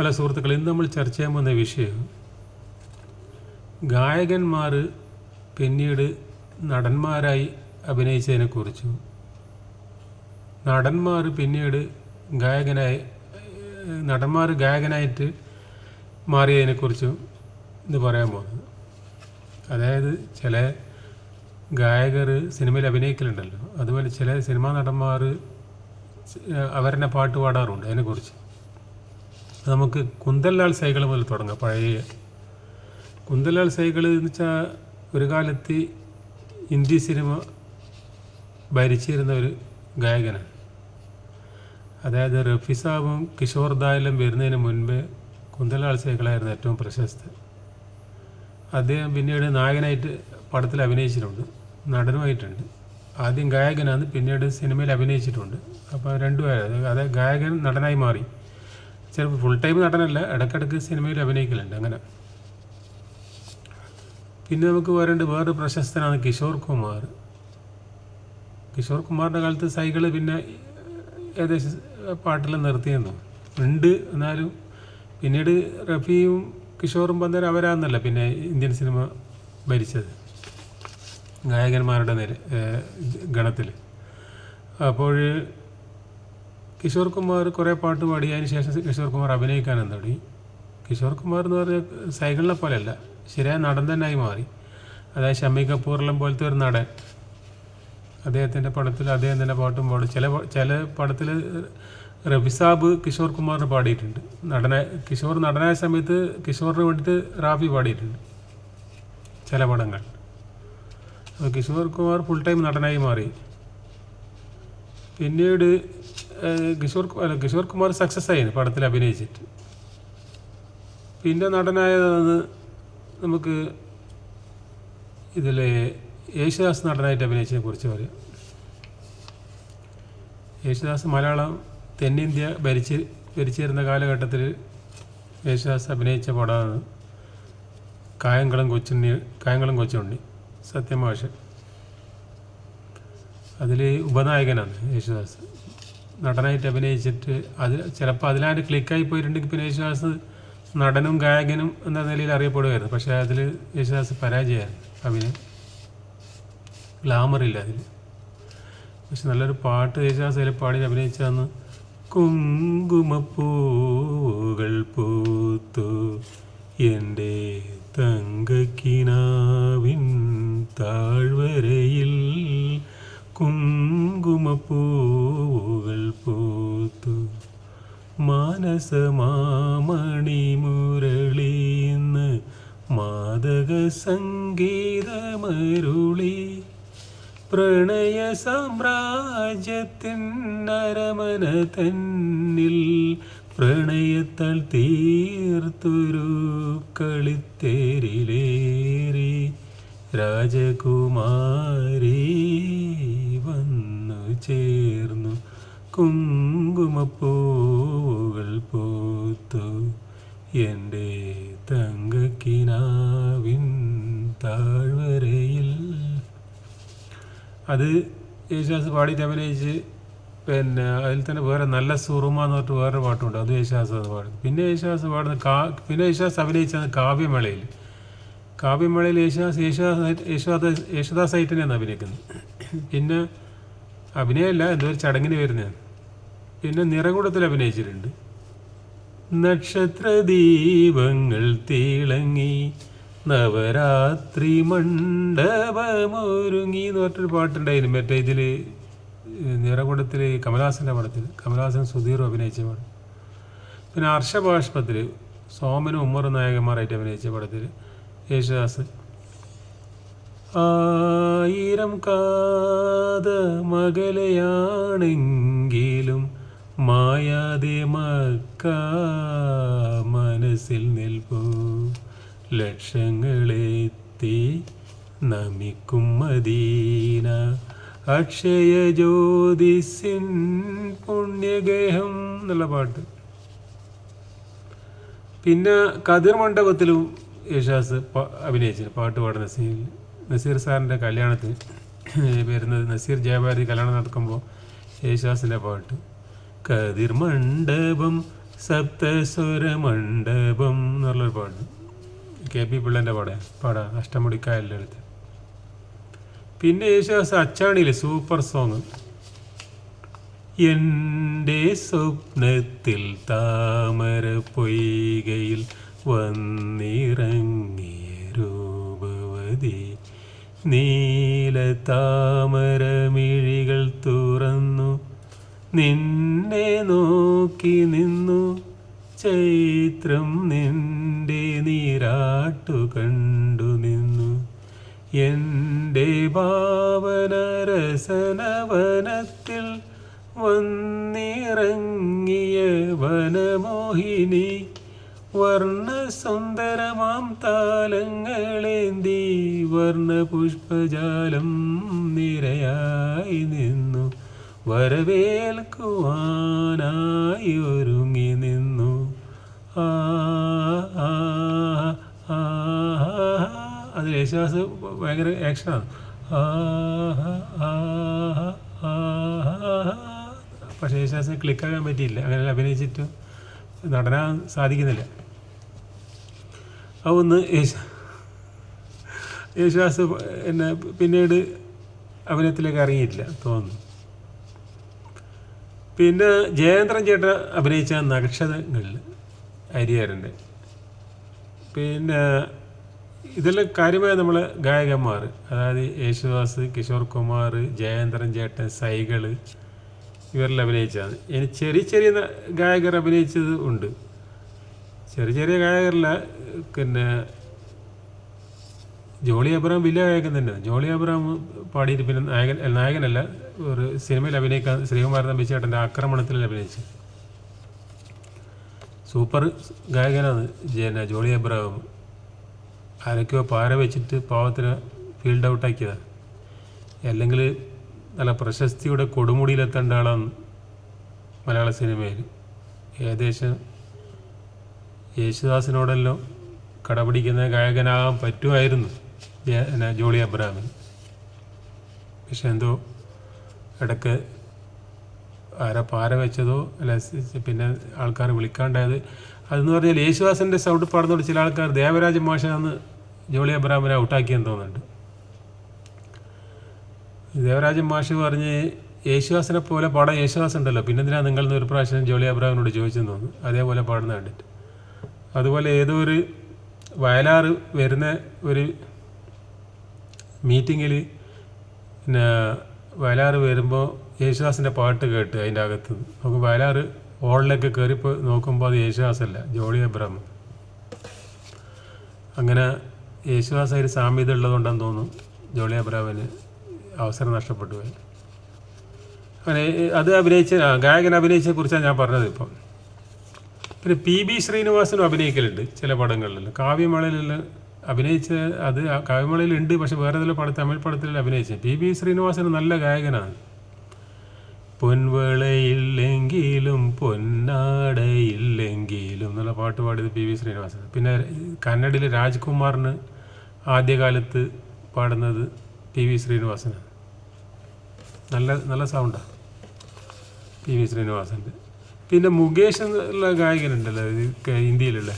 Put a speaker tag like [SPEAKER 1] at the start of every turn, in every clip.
[SPEAKER 1] പല സുഹൃത്തുക്കൾ ഇന്ന് നമ്മൾ ചർച്ച ചെയ്യാൻ പോകുന്ന വിഷയം ഗായകന്മാർ പിന്നീട് നടന്മാരായി അഭിനയിച്ചതിനെക്കുറിച്ചും നടന്മാർ പിന്നീട് ഗായകനായി നടന്മാർ ഗായകനായിട്ട് മാറിയതിനെക്കുറിച്ചും ഇന്ന് പറയാൻ പോകുന്നത്. അതായത് ചില ഗായകർ സിനിമയിൽ അഭിനയിക്കലുണ്ടല്ലോ. അതുപോലെ ചില സിനിമാ നടന്മാർ അവരുടെ പാട്ട് പാടാറുണ്ട് അതിനെക്കുറിച്ച് നമുക്ക് കുന്തല്ലാൽ സൈകൾ മുതൽ തുടങ്ങാം പഴയ. കുന്തല്ലാൽ സൈകൾ എന്ന് വെച്ചാൽ ഒരു കാലത്ത് ഹിന്ദി സിനിമ ഭരിച്ചിരുന്ന ഒരു ഗായകനാണ്. അതായത് റഫി സാബും കിഷോർ ദായലും വരുന്നതിന് മുൻപേ കുന്തലാൾ സൈക്കിളായിരുന്നു ഏറ്റവും പ്രശസ്തൻ അദ്ദേഹം പിന്നീട് നായകനായിട്ട് പടത്തിൽ അഭിനയിച്ചിട്ടുണ്ട് നടനുമായിട്ടുണ്ട്. ആദ്യം ഗായകനാണ് പിന്നീട് സിനിമയിൽ അഭിനയിച്ചിട്ടുണ്ട്. അപ്പോൾ രണ്ടുപേരും അതായത് ഗായകൻ നടനായി മാറി. ചിലപ്പോൾ ഫുൾ ടൈം നടനല്ല ഇടയ്ക്കിടയ്ക്ക് സിനിമയിൽ അഭിനയിക്കലുണ്ട് അങ്ങനെ. പിന്നെ നമുക്ക് പറയേണ്ടത് വേറൊരു പ്രശസ്തനാണ് കിഷോർ കുമാർ. കിഷോർ കുമാറിന്റെ കാലത്ത് സൈക്കിൾ പിന്നെ ഏകദേശം പാട്ടെല്ലാം നിർത്തിയെന്നു ഉണ്ട് എന്നാലും പിന്നീട് റഫിയും കിഷോറും പന്തേരം അവരാന്നല്ല പിന്നെ ഇന്ത്യൻ സിനിമ ഭരിച്ചത്. ഗായകന്മാരുടെ നില ഗണത്തിൽ അപ്പോൾ കിഷോർ കുമാർ കുറേ പാട്ട് പാടി അതിന് ശേഷം കിഷോർ കുമാർ അഭിനയിക്കാനും തുടങ്ങി. കിഷോർ കുമാർ എന്ന് പറഞ്ഞാൽ സൈക്കിളിനെ പോലെയല്ല ശരിയായ നടൻ തന്നെയായി മാറി. അതായത് ഷമ്മി കപൂറെല്ലാം പോലത്തെ ഒരു നടൻ. അദ്ദേഹത്തിന്റെ പടത്തിൽ അദ്ദേഹം തന്നെ പാട്ടും പാടും. ചില ചില പടത്തിൽ റബിസാബ് കിഷോർ കുമാറിന് പാടിയിട്ടുണ്ട്. നടനായ കിഷോർ നടനായ സമയത്ത് കിഷോറിന് വേണ്ടിയിട്ട് റാഫി പാടിയിട്ടുണ്ട്. ചില പടങ്ങൾ. അപ്പോൾ കിഷോർ കുമാർ ഫുൾ ടൈം നടനായി മാറി. പിന്നീട് കിഷോർ അല്ല കിഷോർ കുമാർ സക്സസ് ആയി പടത്തിൽ അഭിനയിച്ചിട്ട്. പിന്നെ നടനായത് നമുക്ക് ഇതിൽ യേശുദാസ് നടനായിട്ട് അഭിനയിച്ചതിനെ കുറിച്ച് പറയാം. യേശുദാസ് മലയാളം തെന്നിന്ത്യ ഭരിച്ച് ഭരിച്ചിരുന്ന കാലഘട്ടത്തിൽ യേശുദാസ് അഭിനയിച്ച പടമാണ് കായംകുളം കൊച്ചുണ്ണി കായംകുളം കൊച്ചുണ്ണി സത്യമാഷ അതിൽ ഉപനായകനാണ് യേശുദാസ്. നടനായിട്ട് അഭിനയിച്ചിട്ട് അതിൽ ചിലപ്പോൾ അതിലാണ്ട് ക്ലിക്കായി പോയിട്ടുണ്ടെങ്കിൽ പിന്നെ യേശുദാസ്. നടനും ഗായകനും എന്ന നിലയിൽ അറിയപ്പെടുമായിരുന്നു പക്ഷേ അതിൽ യേശുദാസ് പരാജയമായിരുന്നു അഭിനയം ഗ്ലാമറില്ല അതിൽ പക്ഷെ നല്ലൊരു പാട്ട് യേശുദാസ് അതിൽ പാടി അഭിനയിച്ചതെന്ന് കുങ്കുമപ്പൂകൾ പൂത്തു. എന്റെ തങ്കക്കിനാവിൻ താഴ്വരയിൽ കുങ്കുമപ്പൂകൾ പൂത്തു. മാനസമാമണി മുരളീന്ന് മാതക സംഗീതമരുളി പ്രണയ സാമ്രാജ്യത്തിൻ നരമന തന്നിൽ പ്രണയത്താൽ തീർത്തൊരു കളിത്തേരിലേറി. രാജകുമാരി ചേർന്നു. കുങ്കുമപ്പൂവുകൾ പൂത്തു. എന്റെ തങ്കക്കിനാവിൻ താഴ്വരയിൽ. അത് യേശുദാസ് പാടിയിട്ട് അഭിനയിച്ച് പിന്നെ അതിൽ തന്നെ വേറെ നല്ല സുറുമ എന്ന് പറഞ്ഞിട്ട് വേറൊരു പാട്ടുണ്ട്. അത് യേശുദാസ് അത് പാടും പിന്നെ യേശുദാസ് പാടുന്ന കാ പിന്നെ യേശുദാസ് അഭിനയിച്ചത് കാവ്യമേളയിൽ കാവ്യമേളയിൽ യേശുദാസ് യേശുദാസ് യേശുദാസ് യേശുദാസ് തന്നെയാണ് അഭിനയിക്കുന്നത്. പിന്നെ അഭിനയമല്ല എന്തോ ഒരു ചടങ്ങിന് വരുന്നതാണ് പിന്നെ നിറകുടത്തിൽ അഭിനയിച്ചിട്ടുണ്ട്. നക്ഷത്ര നക്ഷത്രദീപങ്ങൾ തിളങ്ങി നവരാത്രി മണ്ഡപമൊരുങ്ങി എന്ന് പറഞ്ഞൊരു പാട്ടുണ്ടായിരുന്നു. മറ്റേ ഇതിൽ നിറകുടത്തിൽ കമലഹാസന്റെ പടത്തിൽ കമലഹാസൻ സുധീറും അഭിനയിച്ച പടം പിന്നെ ഹർഷഭാഷ്പത്തിൽ സോമനും ഉമ്മറും നായകന്മാരായിട്ട് അഭിനയിച്ച പടത്തിൽ യേശുദാസ്. ആയിരം കാത മകലയാണെങ്കിലും മായാതെ മക്ക മനസ്സിൽ നിൽപ്പൂ. ലക്ഷങ്ങളെത്തി നമിക്കും മദീന. അക്ഷയ ജ്യോതിസിൻ പുണ്യഗേഹം എന്നുള്ള പാട്ട്. പിന്നെ കതിർ മണ്ഡപത്തിലും യേശാസ് അഭിനയിച്ചു പാട്ട് പാടുന്ന സീനിൽ നസീർ സാറിന്റെ കല്യാണത്തിന് വരുന്നത് നസീർ ജയഭാരതി കല്യാണം നടക്കുമ്പോൾ യേശുദാസിന്റെ പാട്ട് കതിർ മണ്ഡപം സപ്തസ്വര മണ്ഡപം എന്നുള്ളൊരു പാട്ട് കെ പി പിള്ളേന്റെ പാടെ പാടാ അഷ്ടമുടിക്കായലിന്റെ അടുത്ത്. പിന്നെ യേശുദാസ് അച്ചാണിയിലെ സൂപ്പർ സോങ് എന്റെ സ്വപ്നത്തിൽ താമര പൊയ്കയിൽ വന്നിറങ്ങിയ രൂപവതി നീല താമരമിഴികൾ തുറന്നു. നിന്നെ നോക്കി നിന്നു. ചൈത്രം നിന്റെ നീരാട്ടു കണ്ടു നിന്നു. എന്റെ ഭാവന രസനവനത്തിൽ വന്നിറങ്ങിയ വനമോഹിനി വർണസുന്ദരമാം താലങ്ങളേന്തി വർണപുഷ്പജാലം നിരയായി നിന്നു. വരവേൽക്കുവാനായി ഒരുങ്ങി നിന്നു. ആ അതിൽ യേശുദാസ് ഭയങ്കര ആക്ഷനാണ് പക്ഷേ യേശുദാസിന് ക്ലിക്കാകാൻ പറ്റിയില്ല. അങ്ങനെ അഭിനയിച്ചിട്ട്. നടനാൻ സാധിക്കുന്നില്ല. അതൊന്ന് യേശു യേശുദാസ് എന്നെ പിന്നീട് അഭിനയത്തിലേക്ക് ഇറങ്ങിയിട്ടില്ല തോന്നുന്നു. പിന്നെ ജയേന്ദ്രൻ ചേട്ടൻ അഭിനയിച്ച നക്ഷതങ്ങളിൽ അരിയാരന്റെ പിന്നെ ഇതെല്ലാം കാര്യമായ നമ്മൾ ഗായകന്മാർ അതായത് യേശുദാസ് കിഷോർ കുമാർ ജയേന്ദ്രൻ ചേട്ടൻ സൈകൾ ഇവരെല്ലാം അഭിനയിച്ചതാണ്. ഇനി ചെറിയ ചെറിയ ഗായകർ അഭിനയിച്ചത് ഉണ്ട്. ചെറിയ ചെറിയ ഗായകരില്ല പിന്നെ ജോളി അബ്രഹാം വലിയ ഗായകൻ തന്നെ ജോളി അബ്രഹാം പാടിയിട്ട് പിന്നെ നായകൻ നായകനല്ല ഒരു സിനിമയിൽ അഭിനയിക്കാൻ ശ്രീകുമാരൻ തമ്പിച്ചേട്ടന്റെ ആക്രമണത്തിൽ അഭിനയിച്ചു സൂപ്പർ ഗായകനാണ് ജന ജോളി അബ്രഹാം ആരൊക്കെയോ പാര വെച്ചിട്ട് പാവത്തിന് ഫീൽഡ് ഔട്ടാക്കിയതാണ്. അല്ലെങ്കിൽ നല്ല പ്രശസ്തിയുടെ കൊടുമുടിയിലെത്തേണ്ട ആളാണ് മലയാള സിനിമയിൽ. ഏകദേശം യേശുദാസിനോടെല്ലാം കടപിടിക്കുന്ന ഗായകനാകാൻ പറ്റുമായിരുന്നു ജോളി അബ്രാമിന് പക്ഷെ എന്തോ ഇടയ്ക്ക് ആരാ പാര വെച്ചതോ അല്ല പിന്നെ ആൾക്കാർ വിളിക്കാണ്ടായത്. അതെന്ന് പറഞ്ഞാൽ യേശുദാസിന്റെ സൗണ്ട് പാടുന്നോട് ചില ആൾക്കാർ ദേവരാജ മാഷാന്ന് ജോളി അബ്രാമിനെ ഔട്ടാക്കിയെന്ന് തോന്നുന്നുണ്ട്. ദേവരാജൻ മാഷ് പറഞ്ഞ് യേശുദാസിനെ പോലെ പാടാൻ യേശുദാസ് ഉണ്ടല്ലോ. പിന്നെ എന്തിനാ നിങ്ങൾ ഒരു പ്രാവശ്യം ജോളി അബ്രാമിനോട് ചോദിച്ചെന്ന് തോന്നുന്നു. അതേപോലെ പാടുന്ന കണ്ടിട്ട്. അതുപോലെ ഏതോ ഒരു വയലാറ് വരുന്ന ഒരു മീറ്റിങ്ങിൽ പിന്നെ വയലാറ് വരുമ്പോൾ യേശുദാസിന്റെ പാട്ട് കേട്ട് അതിന്റെ അകത്ത്. നമുക്ക് വയലാറ് ഹോളിലേക്ക് കയറിപ്പോൾ നോക്കുമ്പോൾ അത് യേശുദാസല്ല ജോളി അബ്രാം അങ്ങനെ യേശുദാസ് ഒരു സാമ്യത ഉള്ളതുകൊണ്ടാന്ന് തോന്നുന്നു ജോളി അബ്രാമിന് അവസരം നഷ്ടപ്പെട്ടു അങ്ങനെ അത് അഭിനയിച്ച ഗായകൻ അഭിനയിച്ചതിനെ കുറിച്ചാണ് ഞാൻ പറഞ്ഞത് ഇപ്പം. പിന്നെ പി ബി ശ്രീനിവാസനും അഭിനയിക്കലുണ്ട് ചില പടങ്ങളിൽ. കാവ്യമേളയിൽ അഭിനയിച്ച അത് കാവ്യമേളയിൽ ഉണ്ട് പക്ഷെ വേറെ ഏതെങ്കിലും പടം തമിഴ് പടത്തിൽ അഭിനയിച്ചത് പി ബി ശ്രീനിവാസൻ നല്ല ഗായകനാണ്. പൊൻവേളയില്ലെങ്കിലും പൊന്നാടയില്ലെങ്കിലും എന്നുള്ള പാട്ട് പാടിയത് പി വി ശ്രീനിവാസൻ. പിന്നെ കന്നഡയിൽ രാജ്കുമാറിന് ആദ്യകാലത്ത് പാടുന്നത് പി വി ശ്രീനിവാസനാണ്. നല്ല നല്ല സൗണ്ടാണ് പി വി ശ്രീനിവാസന്റെ പിന്നെ മുകേഷ് എന്നുള്ള ഗായകനുണ്ടല്ലോ ഇന്ത്യയിലുള്ള.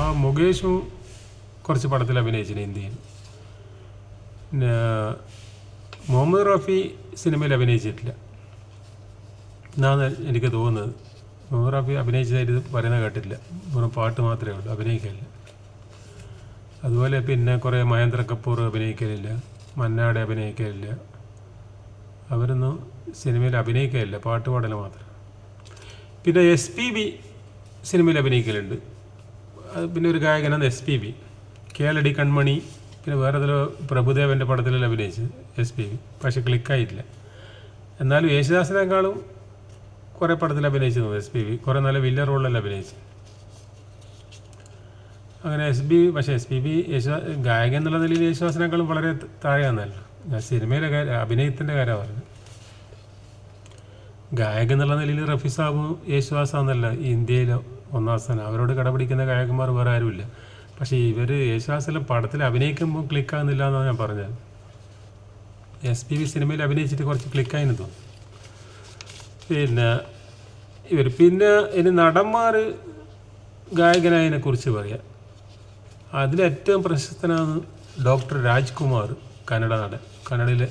[SPEAKER 1] ആ മുകേഷും കുറച്ച് പടത്തിൽ അഭിനയിച്ചിന് ഇന്ത്യയിൽ. പിന്നെ മുഹമ്മദ് റഫി സിനിമയിൽ അഭിനയിച്ചിട്ടില്ല. എന്നാണ് എനിക്ക് തോന്നുന്നത്. മുഹമ്മദ് റഫി അഭിനയിച്ചതായിട്ട് പറയുന്ന കേട്ടില്ല വെറും പാട്ട് മാത്രമേ ഉള്ളൂ അഭിനയിക്കില്ല അതുപോലെ പിന്നെ കുറേ മഹേന്ദ്ര കപൂർ അഭിനയിക്കലില്ല മന്നാടെ അഭിനയിക്കലില്ല. അവരൊന്നും സിനിമയിൽ അഭിനയിക്കുകയല്ല പാട്ട് പാടൽ മാത്രം. പിന്നെ എസ് പി ബി സിനിമയിൽ അഭിനയിക്കലുണ്ട്. പിന്നെ ഒരു ഗായകനാണ് S P B Keladi Kanmani പിന്നെ വേറെ ഏതോ പ്രഭുദേവന്റെ പടത്തിലെല്ലാം അഭിനയിച്ചത് എസ് പി ബി പക്ഷെ ക്ലിക്കായിട്ടില്ല. എന്നാലും യേശുദാസിനേക്കാളും കുറേ പടത്തിൽ അഭിനയിച്ചു എസ് പി ബി കുറേ നല്ല വില്ല റോളിലെല്ലാം അഭിനയിച്ചു അങ്ങനെ എസ് ബി പക്ഷേ എസ് പി ബി യേശുദാ ഗായകൻ എന്നുള്ള നിലയിൽ യേശുദാസിനേക്കാളും വളരെ താഴെയാണല്ലോ ഞാൻ സിനിമയിലെ കാര്യം അഭിനയത്തിന്റെ കാര്യമാണ് പറഞ്ഞത്. ഗായകൻ എന്നുള്ള നിലയിൽ റഫി സാബും യേശുദാസാന്നല്ല ഇന്ത്യയിലെ ഒന്നാം സ്ഥാനം. അവരോട് കടപിടിക്കുന്ന ഗായകന്മാർ വേറെ ആരുമില്ല. പക്ഷേ ഇവർ യേശുദാസെല്ലാം പടത്തിൽ അഭിനയിക്കുമ്പോൾ ക്ലിക്കാകുന്നില്ല എന്നാണ് ഞാൻ പറഞ്ഞത്. എസ് പി ബി സിനിമയിൽ അഭിനയിച്ചിട്ട് കുറച്ച് ക്ലിക്കായിന്ന് തോന്നുന്നു. പിന്നെ ഇവർ പിന്നെ ഇനി നടന്മാർ ഗായകനായതിനെ കുറിച്ച് പറയാം. അതിലേറ്റവും പ്രശസ്തനാണ് ഡോക്ടർ രാജ്കുമാർ. കന്നഡ നടൻ കന്നഡയിലെ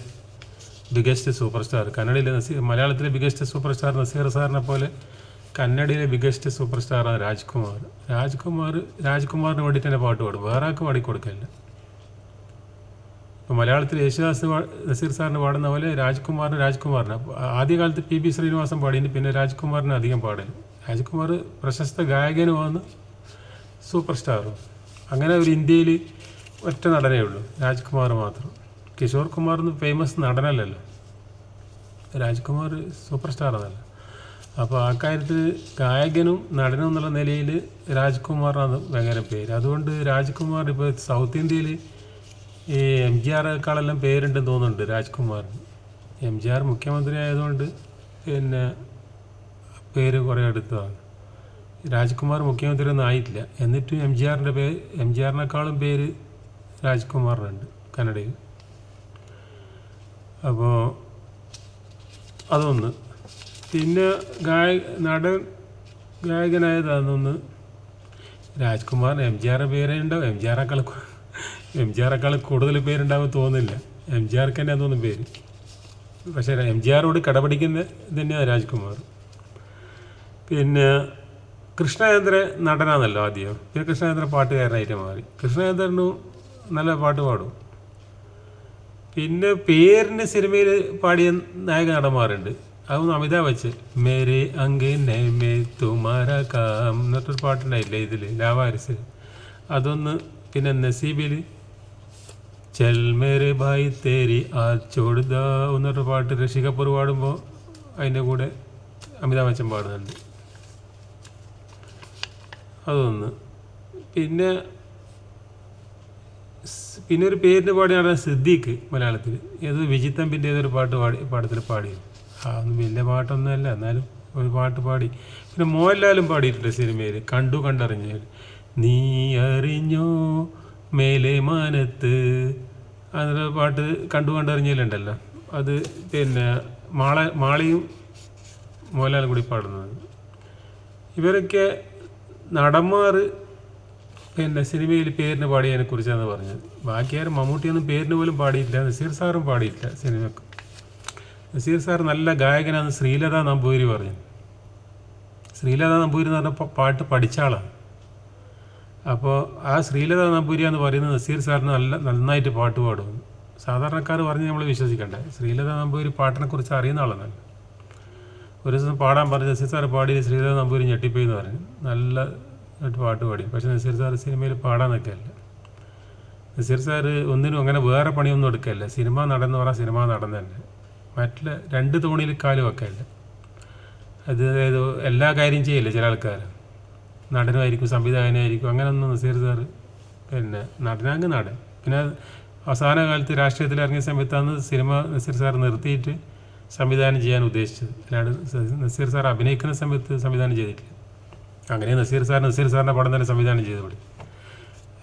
[SPEAKER 1] ബിഗസ്റ്റ് സൂപ്പർ സ്റ്റാർ കന്നഡയിലെ നസീർ മലയാളത്തിലെ ബിഗസ്റ്റ് സൂപ്പർ സ്റ്റാർ നസീർ സാറിനെ പോലെ കന്നഡയിലെ ബിഗസ്റ്റ് സൂപ്പർ സ്റ്റാറാണ് രാജ്കുമാർ. രാജ്കുമാർ രാജ്കുമാറിന് വേണ്ടിയിട്ട് തന്നെ പാട്ട് പാടും. വേറെ ആൾക്ക് പാടിക്കൊടുക്കില്ല ഇപ്പോൾ മലയാളത്തിൽ യേശുദാസ് നസീർ സാറിന് പാടുന്ന പോലെ രാജ്കുമാറിന് രാജ്കുമാറിന്. ആദ്യകാലത്ത് പി ബി ശ്രീനിവാസൻ പാടിയിട്ട് പിന്നെ രാജ്കുമാറിന് അധികം പാടൽ രാജ്കുമാർ പ്രശസ്ത ഗായകനുമാണ് സൂപ്പർ സ്റ്റാറും അങ്ങനെ ഒരു ഇന്ത്യയിൽ ഒറ്റ നടനേ ഉള്ളൂ രാജ്കുമാർ മാത്രം. കിഷോർ കുമാർ എന്ന് ഫേമസ് നടനല്ലല്ലോ. രാജ്കുമാർ സൂപ്പർ സ്റ്റാർ അതല്ല അപ്പോൾ ആ കാര്യത്തിൽ ഗായകനും നടനും എന്നുള്ള നിലയിൽ രാജ്കുമാറാണ് ഭയങ്കര പേര്. അതുകൊണ്ട് രാജ്കുമാർ ഇപ്പോൾ സൗത്ത് ഇന്ത്യയിൽ ഈ എം ജി ആറേക്കാളെല്ലാം പേരുണ്ടെന്ന് തോന്നുന്നുണ്ട് രാജ്കുമാറിന്. എം ജി ആർ മുഖ്യമന്ത്രി ആയതുകൊണ്ട് പിന്നെ പേര് കുറേ എടുത്തതാണ്. രാജ്കുമാർ മുഖ്യമന്ത്രി ഒന്നും ആയിട്ടില്ല. എന്നിട്ടും എം ജി ആറിന്റെ പേര് എം ജി ആറിനേക്കാളും പേര് രാജ്കുമാറിനുണ്ട് കന്നഡയിൽ. അപ്പോൾ അതൊന്ന്. പിന്നെ ഗായ നടൻ ഗായകനായത് അതൊന്ന് രാജ്കുമാർ എം ജി ആറിന്റെ പേരേ ഉണ്ടാവും എം ജി ആറേക്കാൾ എം ജി ആറേക്കാൾ കൂടുതൽ പേരുണ്ടാവും തോന്നുന്നില്ല. എം ജി ആർക്ക് തന്നെ തോന്നുന്നു പേര്. പക്ഷേ എം ജി ആറോട് കടപിടിക്കുന്ന തന്നെയാണ് രാജ്കുമാർ. പിന്നെ കൃഷ്ണചന്ദ്ര നടനാണല്ലോ ആദ്യം. പിന്നെ കൃഷ്ണചന്ദ്ര പാട്ടുകാരനായിട്ട് മാറി. കൃഷ്ണചന്ദ്രനും നല്ല പാട്ട് പാടും. പിന്നെ പേരിന് സിനിമയിൽ പാടിയ നായക നടന്മാരുണ്ട് അതൊന്നും അമിതാഭ് ബച്ചൻ. മേരെ അങ്കിനെ മേ തുമാര കാം എന്നിട്ടൊരു പാട്ടുണ്ടായില്ലേ ഇതിൽ ലാവാരിസിൽ അതൊന്ന് പിന്നെ നസീബിൽ ചൽ മേരെ ഭായ് തേരി ആ ചോടുദ എന്നൊരു പാട്ട് ഋഷി കപൂർ പാടുമ്പോൾ അതിന്റെ കൂടെ അമിതാഭ് ബച്ചൻ പാടുന്നുണ്ട്. അതൊന്ന്. പിന്നെ പിന്നെ ഒരു പേരിന് പാടിയാണ് സിദ്ദീഖ് മലയാളത്തിൽ. ഏത് വിജിത്തമ്പിന്റെ ഏതൊരു പാട്ട് പാടി പാടത്തിൽ പാടി. അതൊന്നും വലിയ പാട്ടൊന്നുമല്ല. എന്നാലും ഒരു പാട്ട് പാടി. പിന്നെ മോഹൻലാലും പാടിയിട്ടുണ്ട് സിനിമയിൽ കണ്ടു കണ്ടറിഞ്ഞ. നീ അറിഞ്ഞോ മേലെ മാനത്ത്? അതിന്റെ പാട്ട് കണ്ടു കണ്ടറിഞ്ഞതിലുണ്ടല്ലോ അത് പിന്നെ മാള മാളിയും മോഹൻലാലും കൂടി പാടുന്നത്. ഇവരൊക്കെ നടന്മാർ പിന്നെ സിനിമയിൽ പേരിന് പാടിയതിനെ കുറിച്ചാണ് പറഞ്ഞത്. ബാക്കി ആരും മമ്മൂട്ടിയൊന്നും പേരിന് പോലും പാടിയില്ല നസീർ സാറും പാടിയില്ല സിനിമക്ക്. നസീർ സാർ നല്ല ഗായകനാണ് ശ്രീലത നമ്പൂതിരി പറഞ്ഞു ശ്രീലത നമ്പൂതിരി എന്ന് പറഞ്ഞ പാട്ട് പഠിച്ച ആളാണ്. അപ്പോൾ ആ ശ്രീലത നമ്പൂരി എന്ന് പറയുന്നത് നസീർ സാറിന് നല്ല നന്നായിട്ട് പാട്ട് പാടും. സാധാരണക്കാർ പറഞ്ഞ് നമ്മൾ വിശ്വസിക്കണ്ടേ ശ്രീലത നമ്പൂരി പാട്ടിനെ കുറിച്ച് അറിയുന്ന ആളാണ് ഒരു ദിവസം പാടാൻ പറഞ്ഞ് നസീർ സാർ പാടി ശ്രീലത നമ്പൂരി ഞെട്ടിപ്പോയി എന്ന് പറഞ്ഞു. നല്ല ആയിട്ട് പാട്ട് പാടി. പക്ഷെ നസീർ സാറ് സിനിമയിൽ പാടാൻ നിൽക്കല്ല നസീർ സാർ ഒന്നിനും അങ്ങനെ വേറെ പണിയൊന്നും എടുക്കല്ല സിനിമ നടന്ന് പറഞ്ഞാൽ സിനിമ തന്നെ മറ്റുള്ള രണ്ട് തോണിയിൽ കാൽ വെക്കല്ല അത് അതായത് എല്ലാ കാര്യം ചെയ്യില്ല ചില ആൾക്കാർ നടനുമായിരിക്കും സംവിധായകനായിരിക്കും അങ്ങനെയൊന്നും നസീർ സാർ പിന്നെ നടനാങ്ക് നടൻ. പിന്നെ അവസാന കാലത്ത് രാഷ്ട്രീയത്തിൽ ഇറങ്ങിയ സമയത്താണ് സിനിമ നസീർ സാർ നിർത്തിയിട്ട് സംവിധാനം ചെയ്യാൻ ഉദ്ദേശിച്ചത്. അല്ലാണ്ട് നസീർ സാർ അഭിനയിക്കുന്ന സമയത്ത് സംവിധാനം ചെയ്തിട്ടില്ല. അങ്ങനെ നസീർ സാർ നസീർ സാറിന്റെ പടം തന്നെ സംവിധാനം ചെയ്തു വിടും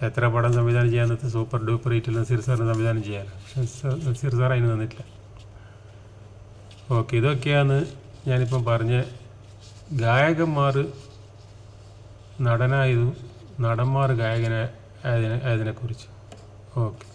[SPEAKER 1] എത്ര പടം സംവിധാനം ചെയ്യാൻ നിർത്തി സൂപ്പർ ഡൂപ്പർ റേറ്റിൽ നസീർ സാറിന് സംവിധാനം ചെയ്യാൻ. നസീർ സാർ അതിന് തന്നിട്ടില്ല. ഓക്കെ ഇതൊക്കെയാണ് ഞാനിപ്പം പറഞ്ഞ ഗായകന്മാർ നടനായതും നടന്മാർ ഗായകനായതിനെ അതിനെക്കുറിച്ച് ഓക്കെ.